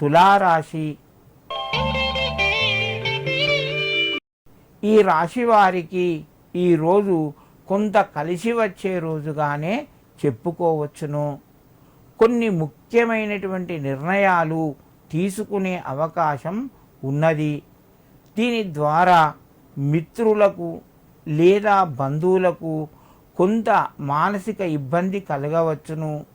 తులారాశి. ఈ రాశి వారికి ఈరోజు కొంత కలిసి వచ్చే రోజుగానే చెప్పుకోవచ్చును. కొన్ని ముఖ్యమైనటువంటి నిర్ణయాలు తీసుకునే అవకాశం ఉన్నది. దీని ద్వారా మిత్రులకు లేదా బంధువులకు కొంత మానసిక ఇబ్బంది కలగవచ్చును.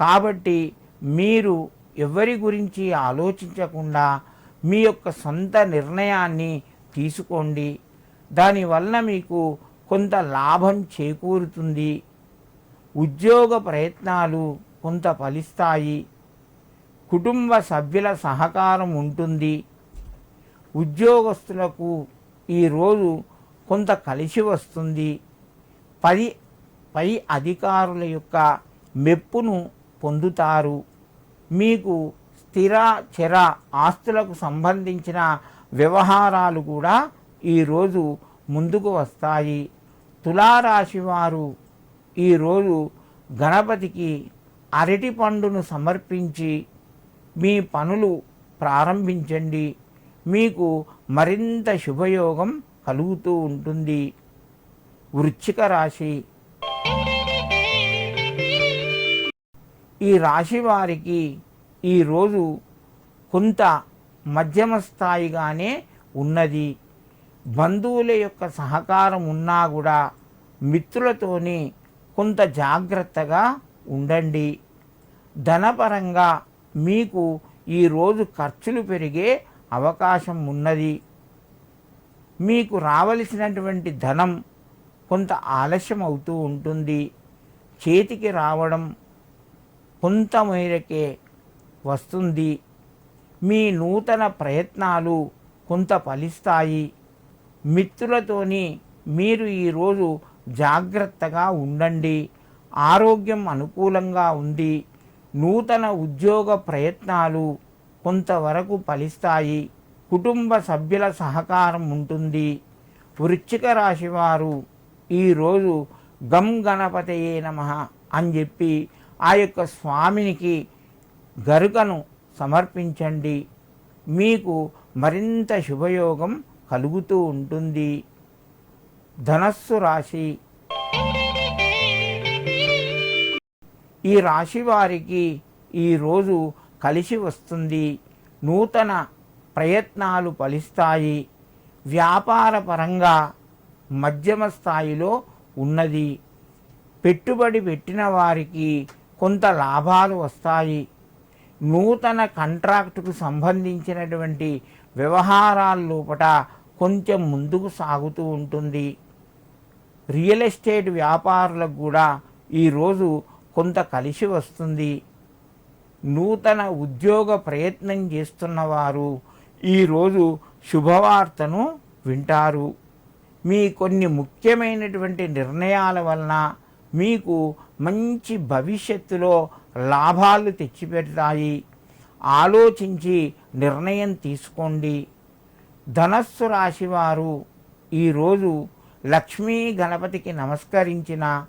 కాబట్టి మీరు ఎవరి గురించి ఆలోచించకుండా మీ యొక్క సొంత నిర్ణయాన్ని తీసుకోండి. దానివల్ల మీకు కొంత లాభం చేకూరుతుంది. ఉద్యోగ ప్రయత్నాలు కొంత ఫలిస్తాయి. కుటుంబ సభ్యుల సహకారం ఉంటుంది. ఉద్యోగస్తులకు ఈరోజు కొంత కలిసి వస్తుంది. పది పై అధికారుల యొక్క మెప్పును పొందుతారు. మీకు స్థిర చర ఆస్తులకు సంబంధించిన వ్యవహారాలు కూడా ఈరోజు ముందుకు వస్తాయి. తులారాశి వారు ఈరోజు గణపతికి అరటి పండును సమర్పించి మీ పనులు ప్రారంభించండి. మీకు మరింత శుభయోగం కలుగుతూ ఉంటుంది. వృచ్చిక రాశి ఈ రాశి వారికి ఈరోజు కొంత మధ్యమ స్థాయిగానే ఉన్నది. బంధువుల యొక్క సహకారం ఉన్నా కూడా మిత్రులతోని కొంత జాగ్రత్తగా ఉండండి. ధనపరంగా మీకు ఈరోజు ఖర్చులు పెరిగే అవకాశం ఉన్నది. మీకు రావలసినటువంటి ధనం కొంత ఆలస్యం అవుతూ ఉంటుంది. చేతికి రావడం కొంత మేరకే వస్తుంది. మీ నూతన ప్రయత్నాలు కొంత ఫలిస్తాయి. మిత్రులతోని మీరు ఈరోజు జాగ్రత్తగా ఉండండి. ఆరోగ్యం అనుకూలంగా ఉంది. నూతన ఉద్యోగ ప్రయత్నాలు కొంతవరకు ఫలిస్తాయి. కుటుంబ సభ్యుల సహకారం ఉంటుంది. వృశ్చిక రాశి వారు ఈరోజు గం గణపతయే నమ అని చెప్పి ఆ యొక్క స్వామినికి గరుకను సమర్పించండి. మీకు మరింత శుభయోగం కలుగుతూ ఉంటుంది. ధనస్సు రాశి. ఈ రాశి వారికి ఈరోజు కలిసి వస్తుంది. నూతన ప్రయత్నాలు ఫలిస్తాయి. వ్యాపార పరంగా మధ్యమ స్థాయిలో ఉన్నది. పెట్టుబడి పెట్టిన వారికి కొంత లాభాలు వస్తాయి. నూతన కంట్రాక్టుకు సంబంధించినటువంటి వ్యవహారాల లోపట కొంచెం ముందుకు సాగుతూ ఉంటుంది. రియల్ ఎస్టేట్ వ్యాపారులకు కూడా ఈరోజు కొంత కలిసి వస్తుంది. నూతన ఉద్యోగ ప్రయత్నం చేస్తున్న వారు ఈరోజు శుభవార్తను వింటారు. మీ కొన్ని ముఖ్యమైనటువంటి నిర్ణయాల వలన మీకు మంచి భవిష్యత్తులో లాభాలు తెచ్చిపెడతాయి. ఆలోచించి నిర్ణయం తీసుకోండి. ధనస్సు రాశివారు ఈరోజు లక్ష్మీ గణపతికి నమస్కరించిన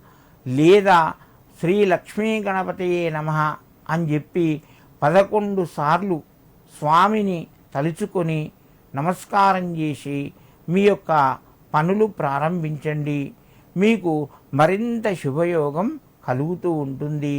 లేదా శ్రీ లక్ష్మీ గణపతియే నమ అని చెప్పి పదకొండు సార్లు స్వామిని తలుచుకొని నమస్కారం చేసి మీ యొక్క పనులు ప్రారంభించండి. మీకు మరింత శుభయోగం కలుగుతూ ఉంటుంది.